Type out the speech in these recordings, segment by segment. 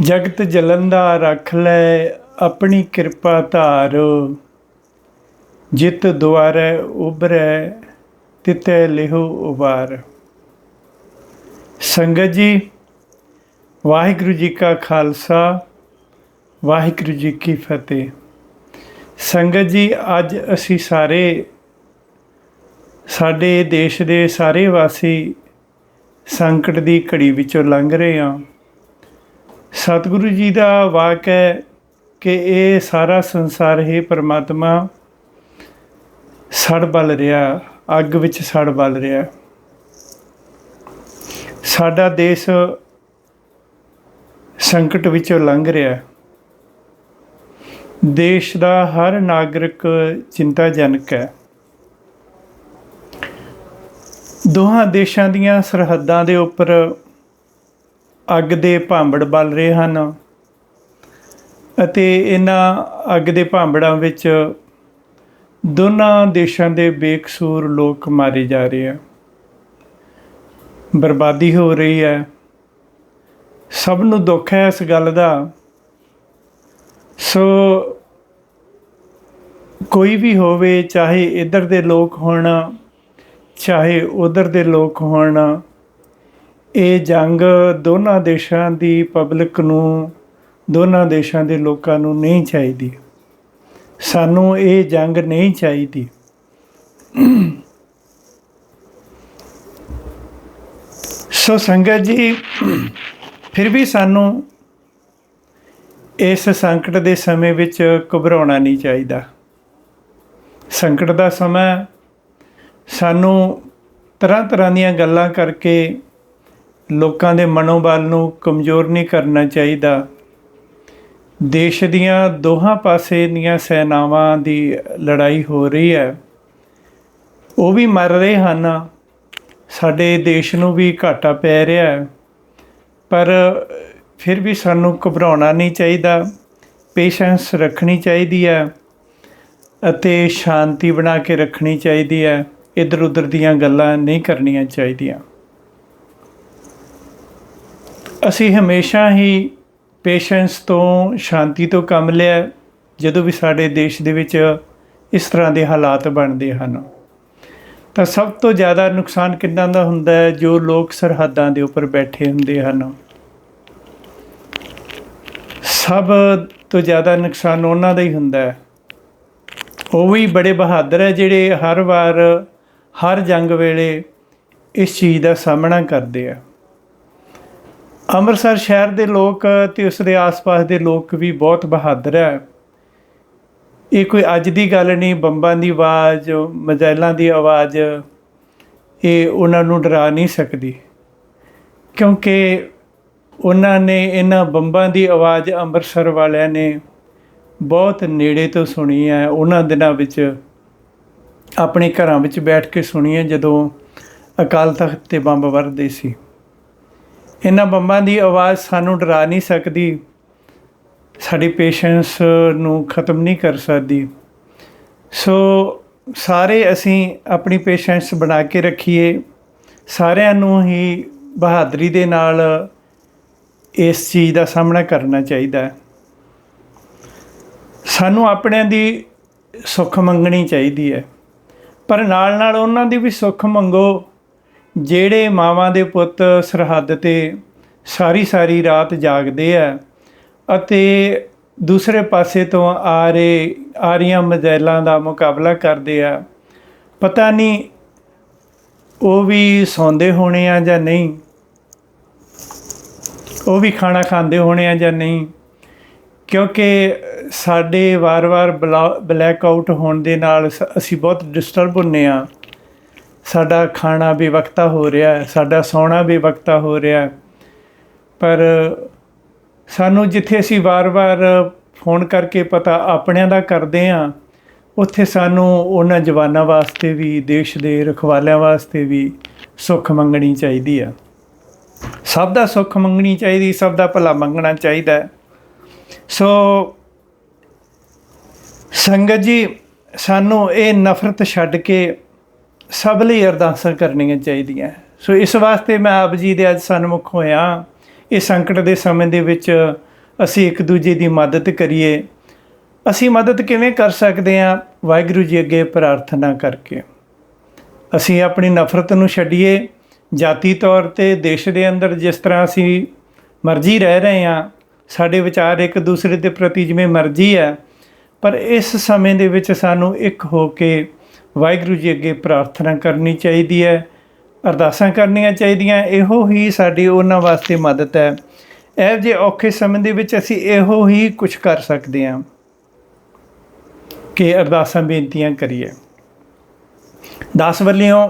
ਜਗਤ ਜਲੰਦਾ ਰੱਖ ਲੈ, ਆਪਣੀ ਕਿਰਪਾ ਧਾਰ। ਜਿਤ ਦੁਆਰੈ ਉਬਰੈ ਤਿਤੈ ਲਿਹੋ ਉਬਾਰ ਸੰਗਤ ਜੀ, ਵਾਹਿਗੁਰੂ ਜੀ ਕਾ ਖਾਲਸਾ, ਵਾਹਿਗੁਰੂ ਜੀ ਕੀ ਫਤਿਹ। ਸੰਗਤ ਜੀ, ਅੱਜ ਅਸੀਂ ਸਾਰੇ, ਸਾਡੇ ਦੇਸ਼ ਦੇ ਸਾਰੇ ਵਾਸੀ ਸੰਕਟ ਦੀ ਘੜੀ ਵਿੱਚੋਂ ਲੰਘ ਰਹੇ ਹਾਂ। ਸਤਿਗੁਰੂ ਜੀ ਦਾ ਵਾਕ ਹੈ ਕਿ ਇਹ ਸਾਰਾ ਸੰਸਾਰ ਹੀ ਪਰਮਾਤਮਾ ਸੜ ਬਲ ਰਿਹਾ, ਅੱਗ ਵਿੱਚ ਸੜ ਬਲ ਰਿਹਾ। ਸਾਡਾ ਦੇਸ਼ ਸੰਕਟ ਵਿੱਚੋਂ ਲੰਘ ਰਿਹਾ। ਦੇਸ਼ ਦਾ ਹਰ ਨਾਗਰਿਕ ਚਿੰਤਾਜਨਕ ਹੈ। ਦੋਹਾਂ ਦੇਸ਼ਾਂ ਦੀਆਂ ਸਰਹੱਦਾਂ ਦੇ ਉੱਪਰ ਅੱਗ ਦੇ ਭਾਂਬੜ ਬਲ ਰਹੇ ਹਨ ਅਤੇ ਇਹਨਾਂ ਅੱਗ ਦੇ ਭਾਂਬੜਾਂ ਵਿੱਚ ਦੋਨਾਂ ਦੇਸ਼ਾਂ ਦੇ ਬੇਕਸੂਰ ਲੋਕ ਮਾਰੇ ਜਾ ਰਹੇ ਆ। ਬਰਬਾਦੀ ਹੋ ਰਹੀ ਹੈ। ਸਭ ਨੂੰ ਦੁੱਖ ਹੈ ਇਸ ਗੱਲ ਦਾ। ਸੋ ਕੋਈ ਵੀ ਹੋਵੇ, ਚਾਹੇ ਇੱਧਰ ਦੇ ਲੋਕ ਹੋਣ, ਚਾਹੇ ਉਧਰ ਦੇ ਲੋਕ ਹੋਣ ਇਹ ਜੰਗ ਦੋਨਾਂ ਦੇਸ਼ਾਂ ਦੀ ਪਬਲਿਕ ਨੂੰ, ਦੋਨਾਂ ਦੇਸ਼ਾਂ ਦੇ ਲੋਕਾਂ ਨੂੰ ਨਹੀਂ ਚਾਹੀਦੀ। ਸਾਨੂੰ ਇਹ ਜੰਗ ਨਹੀਂ ਚਾਹੀਦੀ। ਸੋ ਸੰਗਤ ਜੀ, ਫਿਰ ਵੀ ਸਾਨੂੰ ਇਸ ਸੰਕਟ ਦੇ ਸਮੇਂ ਵਿੱਚ ਘਬਰਾਉਣਾ ਨਹੀਂ ਚਾਹੀਦਾ। ਸੰਕਟ ਦਾ ਸਮਾਂ ਸਾਨੂੰ ਤਰ੍ਹਾਂ ਤਰ੍ਹਾਂ ਦੀਆਂ ਗੱਲਾਂ ਕਰਕੇ ਲੋਕਾਂ ਦੇ ਮਨੋਬਲ ਨੂੰ ਕਮਜ਼ੋਰ ਨਹੀਂ ਕਰਨਾ ਚਾਹੀਦਾ। ਦੇਸ਼ ਦੀਆਂ ਦੋਹਾਂ ਪਾਸੇ ਦੀਆਂ ਸੈਨਾਵਾਂ ਦੀ ਲੜਾਈ ਹੋ ਰਹੀ ਹੈ। ਉਹ ਵੀ ਮਰ ਰਹੇ ਹਨ। ਸਾਡੇ ਦੇਸ਼ ਨੂੰ ਵੀ ਘਾਟਾ ਪੈ ਰਿਹਾ ਹੈ। ਪਰ ਫਿਰ ਵੀ ਸਾਨੂੰ ਘਬਰਾਉਣਾ ਨਹੀਂ ਚਾਹੀਦਾ। ਪੇਸ਼ੈਂਸ ਰੱਖਣੀ ਚਾਹੀਦੀ ਹੈ ਅਤੇ ਸ਼ਾਂਤੀ ਬਣਾ ਕੇ ਰੱਖਣੀ ਚਾਹੀਦੀ ਹੈ। ਇਧਰ ਉਧਰ ਦੀਆਂ ਗੱਲਾਂ ਨਹੀਂ ਕਰਨੀਆਂ ਚਾਹੀਦੀਆਂ। ਅਸੀਂ ਹਮੇਸ਼ਾ ਹੀ ਪੇਸ਼ੈਂਸ ਤੋਂ ਸ਼ਾਂਤੀ ਤੋਂ ਕੰਮ ਲਿਆ ਜਦੋਂ ਵੀ ਸਾਡੇ ਦੇਸ਼ ਦੇ ਵਿੱਚ ਇਸ ਤਰ੍ਹਾਂ ਦੇ ਹਾਲਾਤ ਬਣਦੇ ਹਨ। ਤਾਂ ਸਭ ਤੋਂ ਜ਼ਿਆਦਾ ਨੁਕਸਾਨ ਕਿੰਨਾਂ ਦਾ ਹੁੰਦਾ ਹੈ, ਜੋ ਲੋਕ ਸਰਹੱਦਾਂ ਦੇ ਉੱਪਰ ਬੈਠੇ ਹੁੰਦੇ ਹਨ? ਸਭ ਤੋਂ ਜ਼ਿਆਦਾ ਨੁਕਸਾਨ ਉਹਨਾਂ ਦਾ ਹੀ ਹੁੰਦਾ ਹੈ। ਉਹ ਵੀ ਬੜੇ ਬਹਾਦਰ ਹੈ, ਜਿਹੜੇ ਹਰ ਵਾਰ, ਹਰ ਜੰਗ ਵੇਲੇ ਇਸ ਚੀਜ਼ ਦਾ ਸਾਹਮਣਾ ਕਰਦੇ ਆ। ਅੰਮ੍ਰਿਤਸਰ ਸ਼ਹਿਰ ਦੇ ਲੋਕ ਤੇ ਉਸ ਦੇ ਆਸ-ਪਾਸ ਦੇ ਲੋਕ ਵੀ ਬਹੁਤ ਬਹਾਦਰ ਹੈ। ਇਹ ਕੋਈ ਅੱਜ ਦੀ ਗੱਲ ਨਹੀਂ, ਬੰਬਾਂ ਦੀ ਆਵਾਜ਼, ਮਜ਼ਾਇਲਾਂ ਦੀ ਆਵਾਜ਼, ਇਹ ਉਹਨਾਂ ਨੂੰ ਡਰਾ ਨਹੀਂ ਸਕਦੀ। ਕਿਉਂਕਿ ਉਹਨਾਂ ਨੇ ਇਹਨਾਂ ਬੰਬਾਂ ਦੀ ਆਵਾਜ਼ ਅੰਮ੍ਰਿਤਸਰ ਵਾਲਿਆਂ ਨੇ ਬਹੁਤ ਨੇੜੇ ਤੋਂ ਸੁਣੀ ਹੈ। ਉਹਨਾਂ ਦਿਨਾਂ ਵਿੱਚ ਆਪਣੇ ਘਰਾਂ ਵਿੱਚ ਬੈਠ ਕੇ ਸੁਣੀ ਹੈ, ਜਦੋਂ ਅਕਾਲ ਤਖਤ ਤੇ ਬੰਬ ਵਰਦੇ ਸੀ। ਇਹਨਾਂ ਬੰਬਾਂ ਦੀ ਆਵਾਜ਼ ਸਾਨੂੰ ਡਰਾ ਨਹੀਂ ਸਕਦੀ। ਸਾਡੀ ਪੇਸ਼ੈਂਸ ਨੂੰ ਖਤਮ ਨਹੀਂ ਕਰ ਸਕਦੀ। ਸੋ ਸਾਰੇ ਅਸੀਂ ਆਪਣੀ ਪੇਸ਼ੈਂਸ ਬਣਾ ਕੇ ਰੱਖੀਏ। ਸਾਰਿਆਂ ਨੂੰ ਹੀ ਬਹਾਦਰੀ ਦੇ ਨਾਲ ਇਸ ਚੀਜ਼ ਦਾ ਸਾਹਮਣਾ ਕਰਨਾ ਚਾਹੀਦਾ ਹੈ। ਸਾਨੂੰ ਆਪਣਿਆਂ ਦੀ ਸੁੱਖ ਮੰਗਣੀ ਚਾਹੀਦੀ ਹੈ। ਪਰ ਨਾਲ ਨਾਲ ਉਹਨਾਂ ਦੀ ਵੀ ਸੁੱਖ ਮੰਗੋ। ਜਿਹੜੇ ਮਾਵਾਂ ਦੇ ਪੁੱਤ ਸਰਹੱਦ ਤੇ ਸਾਰੀ ਸਾਰੀ ਰਾਤ ਜਾਗਦੇ ਆ ਅਤੇ ਦੂਸਰੇ ਪਾਸੇ ਤੋਂ ਆ ਰਹੇ, ਆ ਰਹੀਆਂ ਮਜ਼ੈਲਾਂ ਦਾ ਮੁਕਾਬਲਾ ਕਰਦੇ ਆ, ਪਤਾ ਨਹੀਂ ਉਹ ਵੀ ਸੌਂਦੇ ਹੋਣੇ ਆ ਜਾਂ ਨਹੀਂ, ਉਹ ਵੀ ਖਾਣਾ ਖਾਂਦੇ ਹੋਣੇ ਆ ਜਾਂ ਨਹੀਂ, ਕਿਉਂਕਿ ਸਾਡੇ ਵਾਰ-ਵਾਰ ਬਲੈਕ ਆਊਟ ਹੋਣ ਦੇ ਨਾਲ ਅਸੀਂ ਬਹੁਤ ਡਿਸਟਰਬ ਹੁੰਨੇ ਆ। ਸਾਡਾ ਖਾਣਾ ਵੀ ਵਕਤਾ ਹੋ ਰਿਹਾ ਹੈ, ਸਾਡਾ ਸੌਣਾ ਵੀ ਵਕਤਾ ਹੋ ਰਿਹਾ ਹੈ। ਪਰ ਸਾਨੂੰ ਜਿੱਥੇ ਅਸੀਂ ਵਾਰ-ਵਾਰ ਫੋਨ ਕਰਕੇ ਪਤਾ ਆਪਣਿਆਂ ਦਾ ਕਰਦੇ ਆ ਉੱਥੇ ਸਾਨੂੰ ਉਹਨਾਂ ਜਵਾਨਾਂ ਵਾਸਤੇ ਵੀ, ਦੇਸ਼ ਦੇ ਰਖਵਾਲਿਆਂ ਵਾਸਤੇ ਵੀ ਸੁੱਖ ਮੰਗਣੀ ਚਾਹੀਦੀ ਆ ਸਭ ਦਾ ਸੁੱਖ ਮੰਗਣੀ ਚਾਹੀਦੀ, ਸਭ ਦਾ ਭਲਾ ਮੰਗਣਾ ਚਾਹੀਦਾ ਸੋ ਸੰਗਤ ਜੀ, ਸਾਨੂੰ ਇਹ ਨਫ਼ਰਤ ਛੱਡ ਕੇ ਸਭ ਲਈ ਅਰਦਾਸਾਂ ਕਰਨੀਆਂ ਚਾਹੀਦੀਆਂ। ਸੋ ਇਸ ਵਾਸਤੇ ਮੈਂ ਆਪ ਜੀ ਦੇ ਅੱਜ ਸਨਮੁਖ ਹੋਇਆ। ਇਹ ਸੰਕਟ ਦੇ ਸਮੇਂ ਦੇ ਵਿੱਚ ਅਸੀਂ ਇੱਕ ਦੂਜੇ ਦੀ ਮਦਦ ਕਰੀਏ। ਅਸੀਂ ਮਦਦ ਕਿਵੇਂ ਕਰ ਸਕਦੇ ਹਾਂ? ਵਾਹਿਗੁਰੂ ਜੀ ਅੱਗੇ ਪ੍ਰਾਰਥਨਾ ਕਰਕੇ। ਅਸੀਂ ਆਪਣੀ ਨਫ਼ਰਤ ਨੂੰ ਛੱਡੀਏ। ਜਾਤੀ ਤੌਰ ਤੇ ਦੇਸ਼ ਦੇ ਅੰਦਰ ਜਿਸ ਤਰ੍ਹਾਂ ਅਸੀਂ ਮਰਜ਼ੀ ਰਹਿ ਰਹੇ ਹਾਂ, ਸਾਡੇ ਵਿਚਾਰ ਇੱਕ ਦੂਸਰੇ ਦੇ ਪ੍ਰਤੀ ਜਿਵੇਂ ਮਰਜ਼ੀ ਹੈ, ਪਰ ਇਸ ਸਮੇਂ ਦੇ ਵਿੱਚ ਸਾਨੂੰ ਇੱਕ ਹੋ ਕੇ ਵਾਹਿਗੁਰੂ ਜੀ ਅੱਗੇ ਪ੍ਰਾਰਥਨਾ ਕਰਨੀ ਚਾਹੀਦੀ ਹੈ, ਅਰਦਾਸਾਂ ਕਰਨੀਆਂ ਚਾਹੀਦੀਆਂ, ਇਹੋ ਹੀ ਸਾਡੀ ਉਹਨਾਂ ਵਾਸਤੇ ਮਦਦ ਹੈ। ਇਹ ਜੇ ਔਖੇ ਸਮੇਂ ਦੇ ਵਿੱਚ ਅਸੀਂ ਇਹੋ ਹੀ ਕੁਝ ਕਰ ਸਕਦੇ ਹਾਂ ਕਿ ਅਰਦਾਸਾਂ ਬੇਨਤੀਆਂ ਕਰੀਏ। ਦਸ ਵੱਲਿਓਂ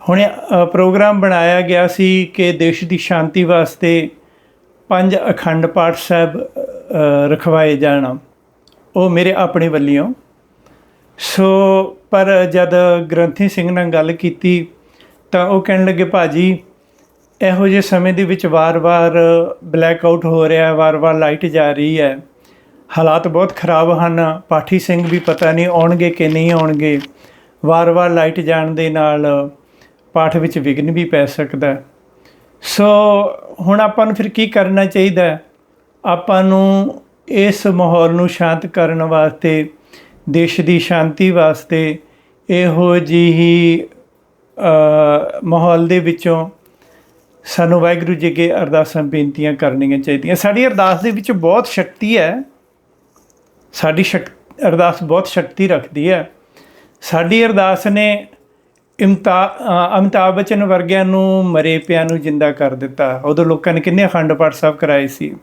ਹੁਣੇ ਪ੍ਰੋਗਰਾਮ ਬਣਾਇਆ ਗਿਆ ਸੀ ਕਿ ਦੇਸ਼ ਦੀ ਸ਼ਾਂਤੀ ਵਾਸਤੇ ਪੰਜ ਅਖੰਡ ਪਾਠ ਸਾਹਿਬ ਰਖਵਾਏ ਜਾਣ। ਉਹ ਮੇਰੇ ਆਪਣੇ ਵੱਲਿਓਂ ਸੋ, ਪਰ ਜਦ ਗ੍ਰੰਥੀ ਸਿੰਘ ਨਾਲ ਗੱਲ ਕੀਤੀ, ਤਾਂ ਉਹ ਕਹਿਣ ਲੱਗੇ, ਭਾਜੀ, ਇਹੋ ਜਿਹੇ ਸਮੇਂ ਦੇ ਵਿੱਚ ਵਾਰ-ਵਾਰ ਬਲੈਕ ਆਊਟ ਹੋ ਰਿਹਾ ਹੈ ਵਾਰ-ਵਾਰ ਲਾਈਟ ਜਾ ਰਹੀ ਹੈ। ਹਾਲਾਤ ਬਹੁਤ ਖਰਾਬ ਹਨ। ਪਾਠੀ ਸਿੰਘ ਵੀ ਪਤਾ ਨਹੀਂ ਆਉਣਗੇ ਕਿ ਨਹੀਂ ਆਉਣਗੇ। ਵਾਰ-ਵਾਰ ਲਾਈਟ ਜਾਣ ਦੇ ਨਾਲ ਪਾਠ ਵਿੱਚ ਵਿਘਨ ਵੀ ਪੈ ਸਕਦਾ ਸੋ, ਹੁਣ ਆਪਾਂ ਨੂੰ ਫਿਰ ਕੀ ਕਰਨਾ ਚਾਹੀਦਾ ਆਪਾਂ ਨੂੰ ਇਸ ਮਾਹੌਲ ਨੂੰ ਸ਼ਾਂਤ ਕਰਨ ਵਾਸਤੇ ਦੇਸ਼ ਦੀ ਸ਼ਾਂਤੀ ਵਾਸਤੇ ਇਹੋ ਜਿਹੀ ਮਾਹੌਲ ਦੇ ਵਿੱਚੋਂ ਸਾਨੂੰ ਵਾਹਿਗੁਰੂ ਜੀ ਅੱਗੇ ਅਰਦਾਸਾਂ ਬੇਨਤੀਆਂ ਕਰਨੀਆਂ ਚਾਹੀਦੀਆਂ। ਸਾਡੀ ਅਰਦਾਸ ਦੇ ਵਿੱਚ ਬਹੁਤ ਸ਼ਕਤੀ ਹੈ। ਸਾਡੀ ਸ਼ਕ, ਅਰਦਾਸ ਬਹੁਤ ਸ਼ਕਤੀ ਰੱਖਦੀ ਹੈ। ਸਾਡੀ ਅਰਦਾਸ ਨੇ ਇਮਤਾ ਅਮਿਤਾਭ ਬੱਚਨ ਵਰਗਿਆਂ ਨੂੰ, ਮਰੇ ਪਿਆਂ ਨੂੰ ਜਿੰਦਾ ਕਰ ਦਿੱਤਾ। ਉਦੋਂ ਲੋਕਾਂ ਨੇ ਕਿੰਨੇ ਅਖੰਡ ਪਾਠ ਸਾਹਿਬ ਕਰਾਏ ਸੀ।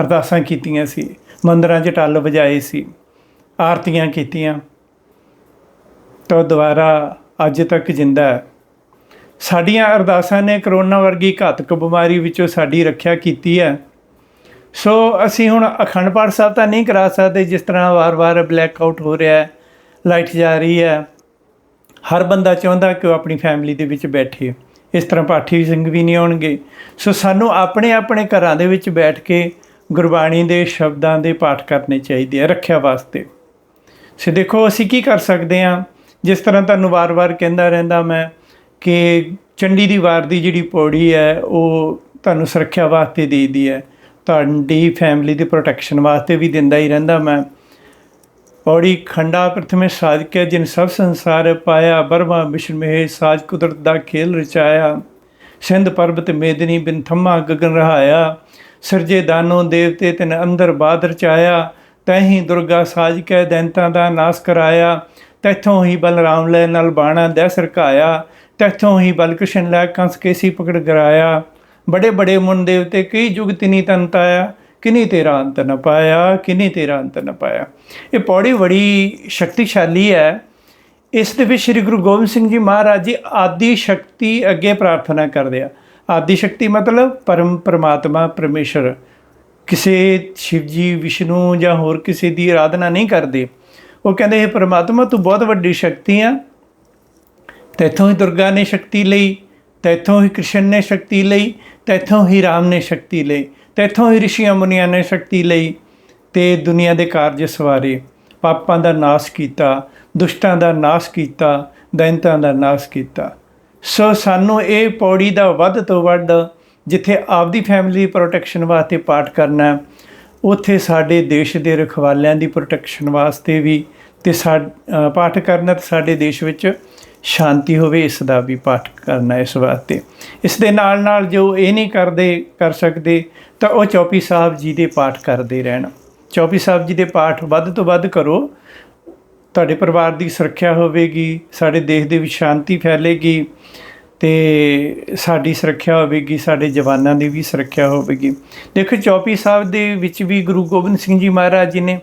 ਅਰਦਾਸਾਂ ਕੀਤੀਆਂ ਸੀ। ਮੰਦਰਾਂ 'ਚ ਟੱਲ ਵਜਾਏ ਸੀ। ਆਰਤੀਆਂ ਕੀਤੀਆਂ। ਤਾਂ ਦੁਬਾਰਾ ਅੱਜ ਤੱਕ ਜਿੰਦਾ ਹੈ। ਸਾਡੀਆਂ ਅਰਦਾਸਾਂ ਨੇ ਕਰੋਨਾ ਵਰਗੀ ਘਾਤਕ ਬਿਮਾਰੀ ਵਿੱਚੋਂ ਸਾਡੀ ਰੱਖਿਆ ਕੀਤੀ ਹੈ। ਸੋ ਅਸੀਂ ਹੁਣ ਅਖੰਡ ਪਾਠ ਸਾਹਿਬ ਤਾਂ ਨਹੀਂ ਕਰਾ ਸਕਦੇ, ਜਿਸ ਤਰ੍ਹਾਂ ਵਾਰ-ਵਾਰ ਬਲੈਕ ਆਊਟ ਹੋ ਰਿਹਾ ਹੈ ਲਾਈਟ ਜਾ ਰਹੀ ਹੈ। ਹਰ ਬੰਦਾ ਚਾਹੁੰਦਾ ਕਿ ਉਹ ਆਪਣੀ ਫੈਮਿਲੀ ਦੇ ਵਿੱਚ ਬੈਠੇ। ਇਸ ਤਰ੍ਹਾਂ ਪਾਠੀ ਸਿੰਘ ਵੀ ਨਹੀਂ ਆਉਣਗੇ। ਸੋ ਸਾਨੂੰ ਆਪਣੇ ਆਪਣੇ ਘਰਾਂ ਦੇ ਵਿੱਚ ਬੈਠ ਕੇ ਗੁਰਬਾਣੀ ਦੇ ਸ਼ਬਦਾਂ ਦੇ ਪਾਠ ਕਰਨੇ ਚਾਹੀਦੇ ਆ, ਰੱਖਿਆ ਵਾਸਤੇ। ਸੋ ਦੇਖੋ, ਅਸੀਂ ਕੀ ਕਰ ਸਕਦੇ ਹਾਂ? ਜਿਸ ਤਰ੍ਹਾਂ ਤੁਹਾਨੂੰ ਵਾਰ-ਵਾਰ ਕਹਿੰਦਾ ਰਹਿੰਦਾ ਮੈਂ ਕਿ ਚੰਡੀ ਦੀ ਵਾਰ ਦੀ ਜਿਹੜੀ ਪੌੜੀ ਹੈ, ਉਹ ਤੁਹਾਨੂੰ ਸੁਰੱਖਿਆ ਵਾਸਤੇ ਦੇਈਦੀ ਹੈ। ਤੁਹਾਡੀ ਫੈਮਿਲੀ ਦੀ ਪ੍ਰੋਟੈਕਸ਼ਨ ਵਾਸਤੇ ਵੀ ਦਿੰਦਾ ਹੀ ਰਹਿੰਦਾ ਮੈਂ। ਪੌੜੀ ਖੰਡਾ ਪ੍ਰਥਮੇ ਸਾਜ ਜਿਨ ਸਭ ਸੰਸਾਰ ਪਾਇਆ ਬਰਮਾ ਵਿਸ਼ਨ ਮਹੇ ਸਾਜ ਕੁਦਰਤ ਦਾ ਖੇਲ ਰਚਾਇਆ। ਸਿੰਧ ਪਰਬਤ ਮੇਦਨੀ ਬਿਨ ਥੰਮਾ ਗਗਨ ਰਹਾਇਆ। ਸਿਰਜੇ ਦਾਨੋ ਦੇਵਤੇ ਤਿਨ ਅੰਦਰ ਬਾਦ ਰਚਾਇਆ। ਤੈਹੀ ਦੁਰਗਾ ਸਾਜ ਕੇ ਦੈਂਤਾਂ ਦਾ ਨਾਸ ਕਰਾਇਆ, ਤੈਥੋਂ ਹੀ ਬਲਰਾਮ ਲੈ ਨਲ ਬਾਣਾ ਦੈ ਸਰਕਾਇਆ, ਤੈਥੋਂ ਹੀ ਬਲਕ੍ਰਿਸ਼ਨ ਲੈ ਕੰਸ ਕੇਸੀ ਪਕੜ ਗਰਾਇਆ। ਬੜੇ ਬੜੇ ਮੁਨ ਦੇਵਤੇ ਕਈ ਯੁਗ ਤਿਨੀ ਤੰਤ ਆਇਆ ਕਿਨੀ ਤੇਰਾ ਅੰਤ ਨ ਪਾਇਆ, ਕਿਨੀ ਤੇਰਾ ਅੰਤ ਨ ਪਾਇਆ। ਇਹ ਪੌੜੀ ਬੜੀ ਸ਼ਕਤੀਸ਼ਾਲੀ ਹੈ। ਇਸ ਦੇ ਵਿੱਚ ਸ੍ਰੀ ਗੁਰੂ ਗੋਬਿੰਦ ਸਿੰਘ ਜੀ ਮਹਾਰਾਜ ਜੀ ਆਦਿ ਸ਼ਕਤੀ ਅੱਗੇ ਪ੍ਰਾਰਥਨਾ ਕਰਦੇ ਆ। ਆਦਿ ਸ਼ਕਤੀ ਮਤਲਬ ਪਰਮ ਪਰਮਾਤਮਾ, ਪਰਮੇਸ਼ਰ। ਕਿਸੇ ਸ਼ਿਵਜੀ ਵਿਸ਼ਨੂੰ ਜਾਂ ਹੋਰ ਕਿਸੇ ਦੀ ਆਰਾਧਨਾ ਨਹੀਂ ਕਰਦੇ। ਉਹ ਕਹਿੰਦੇ ਇਹ ਪਰਮਾਤਮਾ, ਤੂੰ ਬਹੁਤ ਵੱਡੀ ਸ਼ਕਤੀ ਆ। ਤੈਥੋਂ ਹੀ ਦੁਰਗਾ ਨੇ ਸ਼ਕਤੀ ਲਈ, ਤੈਥੋਂ ਹੀ ਕ੍ਰਿਸ਼ਨ ਨੇ ਸ਼ਕਤੀ ਲਈ, ਤੈਥੋਂ ਹੀ ਰਾਮ ਨੇ ਸ਼ਕਤੀ ਲਈ, ਤੈਥੋਂ ਹੀ ਰਿਸ਼ੀਆਂ ਮੁਨੀਆਂ ਨੇ ਸ਼ਕਤੀ ਲਈ ਤੇ ਦੁਨੀਆ ਦੇ ਕਾਰਜ ਸਵਾਰੇ। ਪਾਪਾਂ ਦਾ ਨਾਸ਼ ਕੀਤਾ, ਦੁਸ਼ਟਾਂ ਦਾ ਨਾਸ਼ ਕੀਤਾ, ਦੈਂਤਾਂ ਦਾ ਨਾਸ਼ ਕੀਤਾ। ਸੋ ਸਾਨੂੰ ਇਹ ਪੌੜੀ ਦਾ ਵੱਧ ਤੋਂ ਵੱਧ ਜਿੱਥੇ ਆਪਦੀ ਫੈਮਿਲੀ ਦੀ ਪ੍ਰੋਟੈਕਸ਼ਨ ਵਾਸਤੇ ਪਾਠ ਕਰਨਾ ਉੱਥੇ ਸਾਡੇ ਦੇਸ਼ ਦੇ ਰਖਵਾਲਿਆਂ ਦੀ ਪ੍ਰੋਟੈਕਸ਼ਨ ਵਾਸਤੇ ਵੀ ਤੇ ਸਾ ਪਾਠ ਕਰਨਾ ਤੇ ਸਾਡੇ ਦੇਸ਼ ਵਿੱਚ ਸ਼ਾਂਤੀ ਹੋਵੇ, ਇਸ ਦਾ ਵੀ ਪਾਠ ਕਰਨਾ ਇਸ ਵਾਸਤੇ। ਇਸ ਦੇ ਨਾਲ ਨਾਲ ਜੋ ਇਹ ਨਹੀਂ ਕਰਦੇ, ਕਰ ਸਕਦੇ, ਤਾਂ ਉਹ ਚੌਪੀ ਸਾਹਿਬ ਜੀ ਦੇ ਪਾਠ ਕਰਦੇ ਰਹਿਣ। ਚੌਪੀ ਸਾਹਿਬ ਜੀ ਦੇ ਪਾਠ ਵੱਧ ਤੋਂ ਵੱਧ ਕਰੋ। ਤੁਹਾਡੇ ਪਰਿਵਾਰ ਦੀ ਸੁਰੱਖਿਆ ਹੋਵੇਗੀ, ਸਾਡੇ ਦੇਸ਼ ਦੇ ਵਿੱਚ ਸ਼ਾਂਤੀ ਫੈਲੇਗੀ ਤੇ ਸਾਡੀ ਸੁਰੱਖਿਆ ਹੋਵੇਗੀ, ਸਾਡੇ ਜਵਾਨਾਂ ਦੀ ਵੀ ਸੁਰੱਖਿਆ ਹੋਵੇਗੀ। ਦੇਖੋ, ਚੌਪੀ ਸਾਹਿਬ ਦੇ ਵਿੱਚ ਵੀ ਗੁਰੂ ਗੋਬਿੰਦ ਸਿੰਘ ਜੀ ਮਹਾਰਾਜ ਜੀ ਨੇ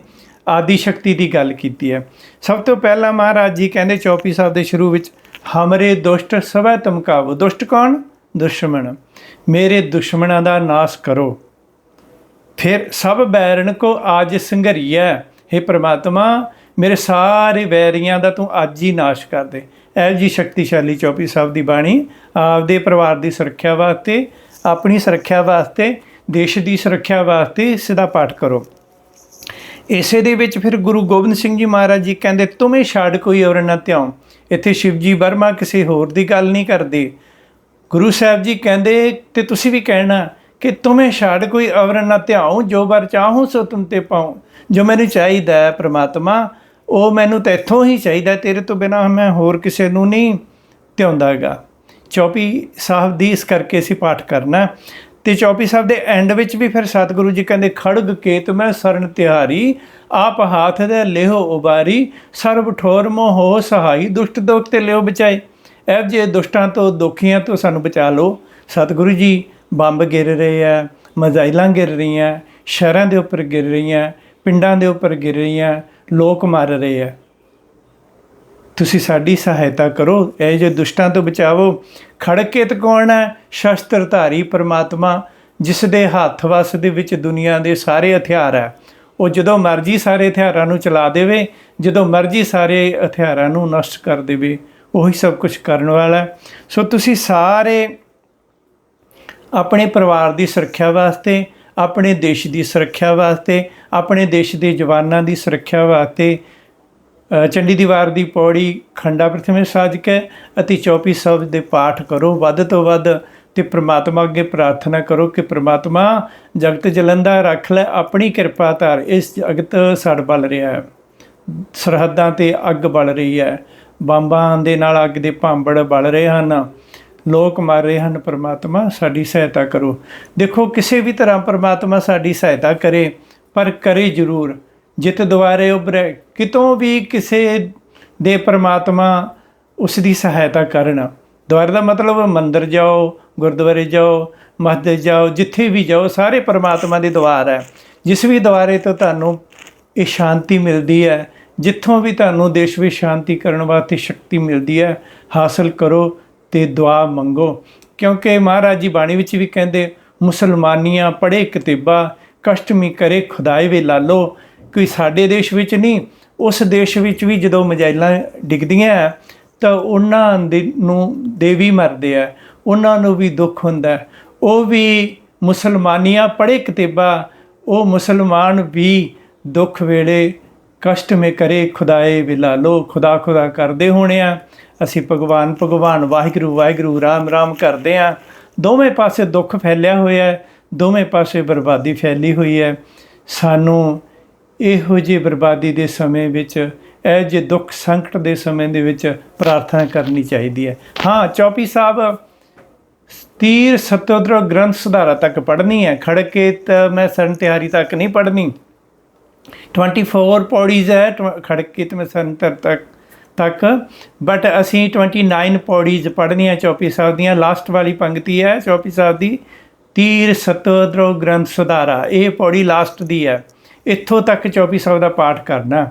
ਆਦਿ ਸ਼ਕਤੀ ਦੀ ਗੱਲ ਕੀਤੀ ਹੈ। ਸਭ ਤੋਂ ਪਹਿਲਾਂ ਮਹਾਰਾਜ ਜੀ ਕਹਿੰਦੇ ਚੌਪੀ ਸਾਹਿਬ ਦੇ ਸ਼ੁਰੂ ਵਿੱਚ, ਹਮਰੇ ਦੁਸ਼ਟ ਸਵੈ ਧਮਕਾਵੋ ਦੁਸ਼ਟ ਕੌਣ? ਦੁਸ਼ਮਣ। ਮੇਰੇ ਦੁਸ਼ਮਣਾਂ ਦਾ ਨਾਸ਼ ਕਰੋ। ਫਿਰ, ਸਭ ਬੈਰਣ ਕੋ ਆਜ ਸੰਘਰੀਐ। हे ਪ੍ਰਮਾਤਮਾ, ਮੇਰੇ ਸਾਰੇ ਵੈਰੀਆਂ ਦਾ ਤੂੰ ਅੱਜ ਹੀ ਨਾਸ਼ ਕਰ ਦੇ। ਇਹ ਜੀ ਸ਼ਕਤੀਸ਼ਾਲੀ ਚੌਪੀ ਸਾਹਿਬ ਦੀ ਬਾਣੀ, ਆਪਦੇ ਪਰਿਵਾਰ ਦੀ ਸੁਰੱਖਿਆ ਵਾਸਤੇ, ਆਪਣੀ ਸੁਰੱਖਿਆ ਵਾਸਤੇ, ਦੇਸ਼ ਦੀ ਸੁਰੱਖਿਆ ਵਾਸਤੇ ਸਿੱਧਾ ਪਾਠ ਕਰੋ। ਇਸੇ ਦੇ ਵਿੱਚ ਫਿਰ ਗੁਰੂ ਗੋਬਿੰਦ ਸਿੰਘ ਜੀ ਮਹਾਰਾਜ ਜੀ ਕਹਿੰਦੇ, ਤੁਮੇ ਛਾੜ ਕੋਈ ਔਰ ਨਾ ਧਿਆਉ। ਇੱਥੇ ਸ਼ਿਵਜੀ ਵਰਮਾ ਕਿਸੇ ਹੋਰ ਦੀ ਗੱਲ ਨਹੀਂ ਕਰਦੇ। ਗੁਰੂ ਸਾਹਿਬ ਜੀ ਕਹਿੰਦੇ, ਤੇ ਤੁਸੀਂ ਵੀ ਕਹਿਣਾ ਕਿ ਤੁਮੇ ਛਾੜ ਕੋਈ ਅਵਰ ਨਾ ਧਿਆਉ, ਜੋ ਬਰ ਚਾਹੂੰ ਸੋ ਤੁਮ ਤੇ ਪਾਉ। ਜੋ ਮੈਨੂੰ ਚਾਹੀਦਾ ਹੈ ਪ੍ਰਮਾਤਮਾ ਉਹ ਮੈਨੂੰ ਤੇਥੋਂ ਹੀ ਚਾਹੀਦਾ ਤੇਰੇ ਤੋਂ ਬਿਨਾ ਮੈਂ ਹੋਰ ਕਿਸੇ ਨੂੰ ਨਹੀਂ ਧਿਆਉਂਦਾਗਾ ਚੌਪੀ ਸਾਹਿਬ ਦੀ ਇਸ ਕਰਕੇ ਅਸੀਂ ਪਾਠ ਕਰਨਾ ਤੇ ਚੌਪੀ ਸਾਹਿਬ ਦੇ ਐਂਡ ਵਿੱਚ ਵੀ ਫਿਰ ਸਤਿਗੁਰੂ ਜੀ ਕਹਿੰਦੇ ਖੜਗ ਕੇਤ ਮੈਂ ਸਰਨ ਤਿਹਾਰੀ, ਆਪ ਹਾਥ ਦੇ ਲਿਹੋ ਉਬਾਰੀ, ਸਰਬ ਠੋਰ ਮੋਹ ਸਹਾਈ, ਦੁਸ਼ਟ ਦੋਖ ਤੇ ਲਿਓ ਬਚਾਏ ਐ ਜੇ ਦੁਸ਼ਟਾਂ ਤੋਂ ਦੁਖੀਆਂ ਤੋਂ ਸਾਨੂੰ ਬਚਾ ਲਓ। ਸਤਿਗੁਰੂ ਜੀ ਬੰਬ ਗਿਰ ਰਹੇ ਆ ਮਜ਼ਾਈਲਾਂ ਗਿਰ ਰਹੀਆਂ, ਸ਼ਹਿਰਾਂ ਦੇ ਉੱਪਰ ਗਿਰ ਰਹੀਆਂ, ਪਿੰਡਾਂ ਦੇ ਉੱਪਰ ਗਿਰ ਰਹੀਆਂ ਲੋਕ ਮਰ ਰਹੇ ਆ। ਤੁਸੀਂ ਸਾਡੀ ਸਹਾਇਤਾ ਕਰੋ, ਇਹ ਜੇ ਦੁਸ਼ਟਾਂ ਤੋਂ ਬਚਾਵੋ। ਖੜਕੇਤ ਕੌਣ ਹੈ? ਸ਼ਸਤਰ ਧਾਰੀ ਪ੍ਰਮਾਤਮਾ ਜਿਸ ਦੇ ਹੱਥ ਵਸ ਦੇ ਵਿੱਚ ਦੁਨੀਆ ਦੇ ਸਾਰੇ ਹਥਿਆਰ ਹੈ। ਉਹ ਜਦੋਂ ਮਰਜ਼ੀ ਸਾਰੇ ਹਥਿਆਰਾਂ ਨੂੰ ਚਲਾ ਦੇਵੇ, ਜਦੋਂ ਮਰਜ਼ੀ ਸਾਰੇ ਹਥਿਆਰਾਂ ਨੂੰ ਨਸ਼ਟ ਕਰ ਦੇਵੇ, ਉਹੀ ਸਭ ਕੁਝ ਕਰਨ ਵਾਲਾ ਹੈ। ਸੋ ਤੁਸੀਂ ਸਾਰੇ ਆਪਣੇ ਪਰਿਵਾਰ ਦੀ ਸੁਰੱਖਿਆ ਵਾਸਤੇ ਆਪਣੇ ਦੇਸ਼ ਦੀ ਸੁਰੱਖਿਆ ਵਾਸਤੇ ਆਪਣੇ ਦੇਸ਼ ਦੇ ਜਵਾਨਾਂ ਦੀ ਸੁਰੱਖਿਆ ਵਾਸਤੇ ਅ, ਚੰਡੀ ਦੀਵਾਰ ਦੀ ਪੌੜੀ ਖੰਡਾ ਪ੍ਰਥਮੇ ਸਾਜਕ ਹੈ ਅਤੇ ਚੌਪੀ ਸ਼ਬਦ ਦੇ ਪਾਠ ਕਰੋ ਵੱਧ ਤੋਂ ਵੱਧ ਤੇ ਪ੍ਰਮਾਤਮਾ ਅੱਗੇ ਪ੍ਰਾਰਥਨਾ ਕਰੋ ਕਿ ਪ੍ਰਮਾਤਮਾ ਜਗਤ ਜਲੰਦਾ ਰੱਖ ਲੈ ਆਪਣੀ ਕਿਰਪਾ ਧਾਰ ਇਸ ਜਗਤ ਸੜ ਬਲ ਰਿਹਾ ਹੈ। ਸਰਹੱਦਾਂ ਤੇ ਅੱਗ ਬਲ ਰਹੀ ਹੈ। ਬੰਬਾਂ ਦੇ ਨਾਲ ਅੱਗ ਦੇ ਭਾਂਬੜ ਬਲ ਰਹੇ ਹਨ। ਲੋਕ ਮਰ ਰਹੇ ਹਨ ਪ੍ਰਮਾਤਮਾ, ਸਾਡੀ ਸਹਾਇਤਾ ਕਰੋ। ਦੇਖੋ, ਕਿਸੇ ਵੀ ਤਰ੍ਹਾਂ ਪ੍ਰਮਾਤਮਾ ਸਾਡੀ ਸਹਾਇਤਾ ਕਰੇ, ਪਰ ਕਰੇ ਜ਼ਰੂਰ। ਜਿਤ ਦੁਆਰੇ ਉਭਰੇ, ਕਿਤੋਂ ਵੀ ਕਿਸੇ ਦੇ ਪ੍ਰਮਾਤਮਾ ਉਸ ਦੀ ਸਹਾਇਤਾ ਕਰਨ। ਦੁਆਰੇ ਦਾ ਮਤਲਬ, ਮੰਦਰ ਜਾਓ, ਗੁਰਦੁਆਰੇ ਜਾਓ, ਮਸਜਿਦ ਜਾਓ, ਜਿੱਥੇ ਵੀ ਜਾਓ, ਸਾਰੇ ਪ੍ਰਮਾਤਮਾ ਦੇ ਦੁਆਰ ਹੈ। ਜਿਸ ਵੀ ਦੁਆਰੇ ਤੋਂ ਤੁਹਾਨੂੰ ਇਹ ਸ਼ਾਂਤੀ ਮਿਲਦੀ ਹੈ, ਜਿੱਥੋਂ ਵੀ ਤੁਹਾਨੂੰ ਦੇਸ਼ ਵਿੱਚ ਸ਼ਾਂਤੀ ਕਰਨ ਵਾਸਤੇ ਸ਼ਕਤੀ ਮਿਲਦੀ ਹੈ, ਹਾਸਲ ਕਰੋ। ਤੇ ਦੁਆ ਮੰਗੋ। ਕਿਉਂਕਿ ਮਹਾਰਾਜ ਜੀ ਬਾਣੀ ਵਿੱਚ ਵੀ ਕਹਿੰਦੇ, ਮੁਸਲਮਾਨੀਆਂ ਪੜੇ ਕਿਤੇਬਾ ਕਸ਼ਟਮੀ ਕਰੇ ਖੁਦਾਏ ਵੇ ਲਾਲੋ। ਕੋਈ ਸਾਡੇ ਦੇਸ਼ ਵਿੱਚ ਨਹੀਂ, ਉਸ ਦੇਸ਼ ਵਿੱਚ ਵੀ ਜਦੋਂ ਮਜਾਇਲਾਂ ਡਿੱਗਦੀਆਂ, ਤਾਂ ਉਹਨਾਂ ਦੇ ਨੂੰ ਦੇਵੀ ਮਰਦੇ ਆ। ਉਹਨਾਂ ਨੂੰ ਵੀ ਦੁੱਖ ਹੁੰਦਾ। ਉਹ ਵੀ ਮੁਸਲਮਾਨੀਆਂ ਪੜੇ ਕਿਤਾਬਾਂ, ਉਹ ਮੁਸਲਮਾਨ ਵੀ ਦੁੱਖ ਵੇਲੇ ਕਸ਼ਟ ਮੇ ਕਰੇ ਖੁਦਾਏ ਵਿਲਾ ਲੋ ਖੁਦਾ ਖੁਦਾ ਕਰਦੇ ਹੋਣੇ ਆ। ਅਸੀਂ ਭਗਵਾਨ ਭਗਵਾਨ ਵਾਹਿਗੁਰੂ ਵਾਹਿਗੁਰੂ, ਰਾਮ ਰਾਮ ਕਰਦੇ ਆ ਦੋਵੇਂ ਪਾਸੇ ਦੁੱਖ ਫੈਲਿਆ ਹੋਇਆ ਹੈ, ਦੋਵੇਂ ਪਾਸੇ ਬਰਬਾਦੀ ਫੈਲੀ ਹੋਈ ਹੈ। ਸਾਨੂੰ ਇਹੋ ਜਿਹੇ ਬਰਬਾਦੀ ਦੇ ਸਮੇਂ ਵਿੱਚ, ਇਹ ਜੇ ਦੁੱਖ ਸੰਕਟ ਦੇ ਸਮੇਂ ਦੇ ਵਿੱਚ ਪ੍ਰਾਰਥਨਾ ਕਰਨੀ ਚਾਹੀਦੀ ਹੈ। ਹਾਂ, ਚੌਪੀ ਸਾਹਿਬ, ਤੀਰ ਸਤੋਦਰ ਗ੍ਰੰਥ ਸੁਧਾਰਾ ਤੱਕ ਪੜ੍ਹਨੀ ਹੈ। ਖੜਕੇ ਤਾਂ ਮੈਂ ਸਰਨ ਤਿਹਾਰੀ ਤੱਕ ਨਹੀਂ ਪੜ੍ਹਨੀ। 24 ਪੌੜੀਜ਼ ਹੈ ਟਵ- ਖੜਕੇ ਤੇ ਮੈਂ ਸੰਤਰ ਤੱਕ ਤੱਕ। ਬਟ ਅਸੀਂ 29 ਪੌੜੀਜ਼ ਪੜ੍ਹਨੀਆਂ ਚੌਪੀ ਸਾਹਿਬ ਦੀਆਂ। ਲਾਸਟ ਵਾਲੀ ਪੰਕਤੀ ਹੈ ਚੌਪੀ ਸਾਹਿਬ ਦੀ। ਤੀਰ ਸਤੋਦਰੋ ਗ੍ਰੰਥ ਸੁਧਾਰਾ। ਇਹ ਪੌੜੀ ਲਾਸਟ ਦੀ ਹੈ। ਇੱਥੋਂ ਤੱਕ ਚੌਪੀ ਸਾਹਿਬ ਦਾ ਪਾਠ ਕਰਨਾ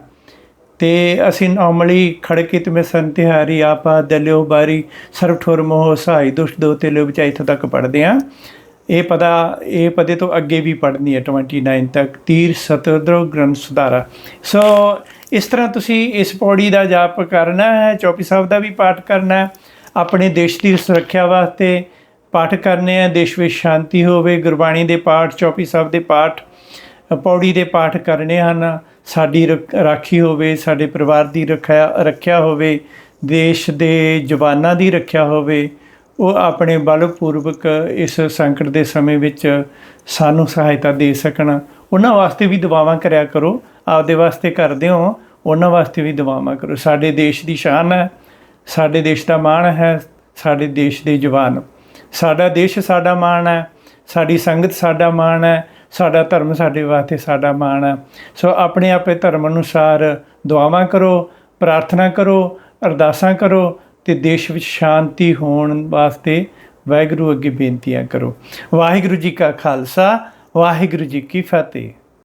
ਤੇ ਅਸੀਂ ਨਾਰਮਲੀ ਖੜਕਿਤ ਤੇ ਸੰਤਿਹਾਰੀ ਆਪਾ ਦਲਿਓ ਬਾਰੀ ਸਰਬ ਠੁਰ ਮੋਹ ਸਹਾਈ ਦੁਸ਼ਟ ਦੋ ਤੇ ਲਿਓ ਵਿਚਾਈ ਇੱਥੋਂ ਤੱਕ ਪੜ੍ਹਦੇ ਆ ਇਹ ਪਦਾ ਇਹ ਪਦੇ ਤੋਂ ਅੱਗੇ ਵੀ ਪੜ੍ਹਨੀ ਹੈ 29 ਤੱਕ। ਤੀਰ ਸਤਦਰੋ ਗ੍ਰੰਥ ਸੁਧਾਰਾ। ਸੋ ਇਸ ਤਰ੍ਹਾਂ ਤੁਸੀਂ ਇਸ ਪੌੜੀ ਦਾ ਜਾਪ ਕਰਨਾ ਹੈ, ਚੌਪੀ ਸਾਹਿਬ ਦਾ ਵੀ ਪਾਠ ਕਰਨਾ ਹੈ, ਆਪਣੇ ਦੇਸ਼ ਦੀ ਸੁਰੱਖਿਆ ਵਾਸਤੇ ਪਾਠ ਕਰਨੇ ਆ ਦੇਸ਼ ਵਿੱਚ ਸ਼ਾਂਤੀ ਹੋਵੇ, ਗੁਰਬਾਣੀ ਦੇ ਪਾਠ, ਚੌਪੀ ਸਾਹਿਬ ਦੇ ਪਾਠ, ਪੌੜੀ ਦੇ ਪਾਠ ਕਰਨੇ ਹਨ, ਸਾਡੀ ਰ- ਰਾਖੀ ਹੋਵੇ, ਸਾਡੇ ਪਰਿਵਾਰ ਦੀ ਰੱਖਿਆ ਰੱਖਿਆ ਹੋਵੇ, ਦੇਸ਼ ਦੇ ਜਵਾਨਾਂ ਦੀ ਰੱਖਿਆ ਹੋਵੇ, ਉਹ ਆਪਣੇ ਬਲਪੂਰਵਕ ਇਸ ਸੰਕਟ ਦੇ ਸਮੇਂ ਵਿੱਚ ਸਾਨੂੰ ਸਹਾਇਤਾ ਦੇ ਸਕਣ ਉਹਨਾਂ ਵਾਸਤੇ ਵੀ ਦੁਆਵਾਂ ਕਰਿਆ ਕਰੋ, ਆਪਦੇ ਵਾਸਤੇ ਕਰਦੇ ਹੋ, ਉਹਨਾਂ ਵਾਸਤੇ ਵੀ ਦੁਆਵਾਂ ਕਰੋ। ਸਾਡੇ ਦੇਸ਼ ਦੀ ਸ਼ਾਨ ਹੈ, ਸਾਡੇ ਦੇਸ਼ ਦਾ ਮਾਣ ਹੈ, ਸਾਡੇ ਦੇਸ਼ ਦੇ ਜਵਾਨ। ਸਾਡਾ ਦੇਸ਼ ਸਾਡਾ ਮਾਣ ਹੈ, ਸਾਡੀ ਸੰਗਤ ਸਾਡਾ ਮਾਣ ਹੈ, ਸਾਡਾ ਧਰਮ ਸਾਡੇ ਵਾਸਤੇ ਸਾਡਾ ਮਾਣ ਹੈ। ਸੋ ਆਪਣੇ ਆਪੇ ਧਰਮ ਅਨੁਸਾਰ ਦੁਆਵਾਂ ਕਰੋ, ਪ੍ਰਾਰਥਨਾ ਕਰੋ, ਅਰਦਾਸਾਂ ਕਰੋ ਤੇ ਦੇਸ਼ ਵਿੱਚ ਸ਼ਾਂਤੀ ਹੋਣ ਵਾਸਤੇ ਵਾਹਿਗੁਰੂ ਅੱਗੇ ਬੇਨਤੀਆਂ ਕਰੋ। ਵਾਹਿਗੁਰੂ ਜੀ ਕਾ ਖਾਲਸਾ ਵਾਹਿਗੁਰੂ ਜੀ ਕੀ ਫਤਿਹ।